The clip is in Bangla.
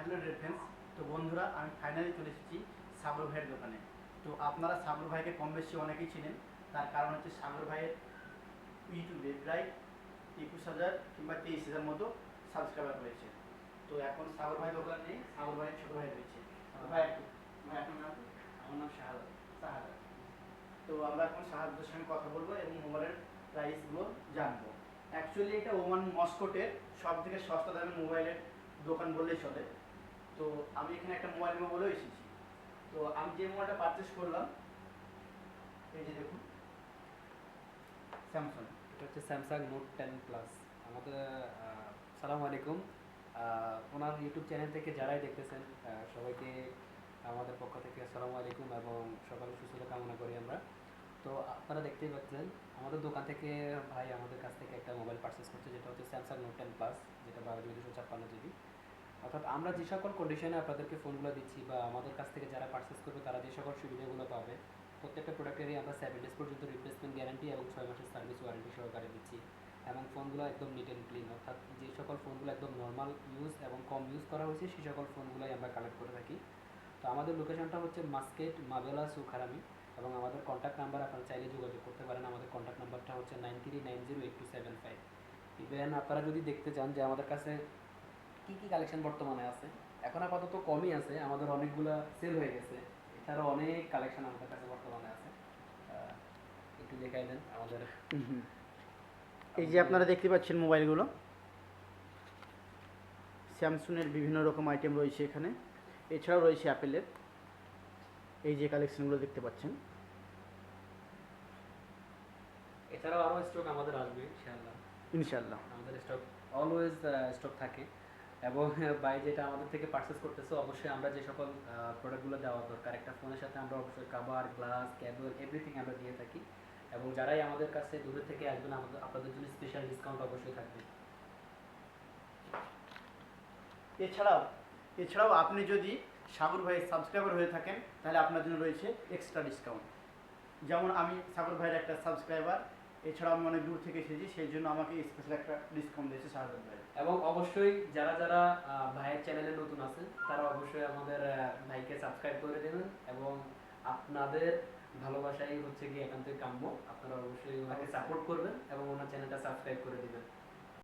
হ্যালো রেফারেন্স তো বন্ধুরা আমি ফাইনালি চলে এসেছি সাগর ভাইয়ের দোকানে। তো আপনারা সাগর ভাইকে কম বেশি অনেকেই চিনেন তার কারণ হচ্ছে সাগর ভাইয়ের ইউটিউবে প্রায় একুশ হাজার কিংবা তেইশ হাজার মতো সাবস্ক্রাইবার রয়েছে। তো এখন সাগর ভাই দোকান নেই সাগর ভাইয়ের ছোটো ভাই রয়েছে। ভাই ভাই আপনার নাম? আমার নাম শাহাদ তো আমরা এখন সাহায্যের সঙ্গে কথা বলব এবং মোবাইলের প্রাইসগুলো জানব। অ্যাকচুয়ালি এটা ওমান মস্কোটের সব থেকে সস্তা দামের মোবাইলের দোকান বললেই চলে। তো আমি এখানে একটা মোবাইল নেব বলেও এসেছি। তো আমি যে মোবাইলটা পারচেস করলাম, এই যে দেখুন স্যামসাং এটা হচ্ছে স্যামসাং নোট টেন প্লাস আমাদের সালাম আলাইকুম। ওনার ইউটিউব চ্যানেল থেকে যারাই দেখতেছেন সবাইকে আমাদের পক্ষ থেকে আসসালামু আলাইকুম এবং সকালে সুস্থতা কামনা করি আমরা। তো আপনারা দেখতেই পাচ্ছেন, আমাদের দোকান থেকে ভাই আমাদের কাছ থেকে একটা মোবাইল পারচেস করছে, যেটা হচ্ছে স্যামসাং নোট টেন প্লাস যেটা বারো জিবি দুশো ছাপ্পান্ন জিবি। অর্থাৎ আমরা যে সকল কন্ডিশনে আপনাদেরকে ফোনগুলো দিচ্ছি বা আমাদের কাছ থেকে যারা পারচেস করবে, তারা যে সকল সুবিধাগুলো পাবে, প্রত্যেকটা প্রোডাক্টেরই আমরা সেভেন ডেজ পর্যন্ত রিপ্লেসমেন্ট গ্যারান্টি এবং ছয় মাসের সার্ভিস ওয়ারেন্টি সহকারে দিচ্ছি এবং ফোনগুলো একদম নিট অ্যান্ড ক্লিন অর্থাৎ যে সকল ফোনগুলো একদম নর্মাল ইউজ এবং কম ইউজ করা হয়েছে সেই সকল ফোনগুলোই আমরা কালেক্ট করে থাকি। তো আমাদের লোকেশনটা হচ্ছে মাস্কেট, মাবেলা, সুখারামি এবং আমাদের কন্ট্যাক্ট নাম্বার আপনারা চাইলে যোগাযোগ করতে পারেন। আমাদের কন্ট্যাক্ট নাম্বারটা হচ্ছে nine three nine zero eight two seven five even আপনারা যদি দেখতে চান যে আমাদের কাছে কী কি কালেকশন বর্তমানে আছে? এখন আপাতত কমই আছে আমাদের অনেকগুলা সেল হয়ে গেছে। এছাড়াও অনেক কালেকশন আমাদের কাছে বর্তমানে আছে। একটু দেখাই দেন আমাদের। এই যে আপনারা দেখতে পাচ্ছেন মোবাইলগুলো। স্যামসুংয়ের বিভিন্ন রকম আইটেম রয়েছে এখানে। এছাড়াও রয়েছে অ্যাপেলের এই যে কালেকশনগুলো দেখতে পাচ্ছেন। এছাড়াও আরও স্টক আমাদের আসবে ইনশাআল্লাহ। ইনশাল্লাহ আমাদের স্টক অলওয়েজ স্টক থাকে। এবং বাই যেটা আমাদের থেকে পারচেস করতেছে, অবশ্যই আমরা যে সকল প্রোডাক্টগুলো দেওয়া দরকার, একটা ফোনের সাথে আমরা অবশ্যই কাভার গ্লাস ক্যাবল এভরিথিং আমরা দিয়ে থাকি। এবং যারাই আমাদের কাছে দূরে থেকে আসবেন, আমাদের, আপনাদের জন্য স্পেশাল ডিসকাউন্ট অবশ্যই থাকবে। এছাড়াও এছাড়াও আপনি যদি সাগর ভাইয়ের সাবস্ক্রাইবার হয়ে থাকেন, তাহলে আপনার জন্য রয়েছে এক্সট্রা ডিসকাউন্ট যেমন আমি সাগর ভাইয়ের একটা সাবস্ক্রাইবার এছাড়াও আমি অনেক দূর থেকে এসেছি সেই জন্য আমাকে স্পেশাল একটা ডিসকাউন্ট দিয়েছে সাহায্য ভাই এবং অবশ্যই যারা যারা ভাইয়ের চ্যানেলে নতুন আছেন তারা অবশ্যই আমাদের ভাইকে সাবস্ক্রাইব করে দেবেন এবং আপনাদের ভালোবাসাই হচ্ছে কি একান্তই কাম্য। আপনারা অবশ্যই ওনাকে সাপোর্ট করবেন এবং ওনার চ্যানেলটা সাবস্ক্রাইব করে দিবেন।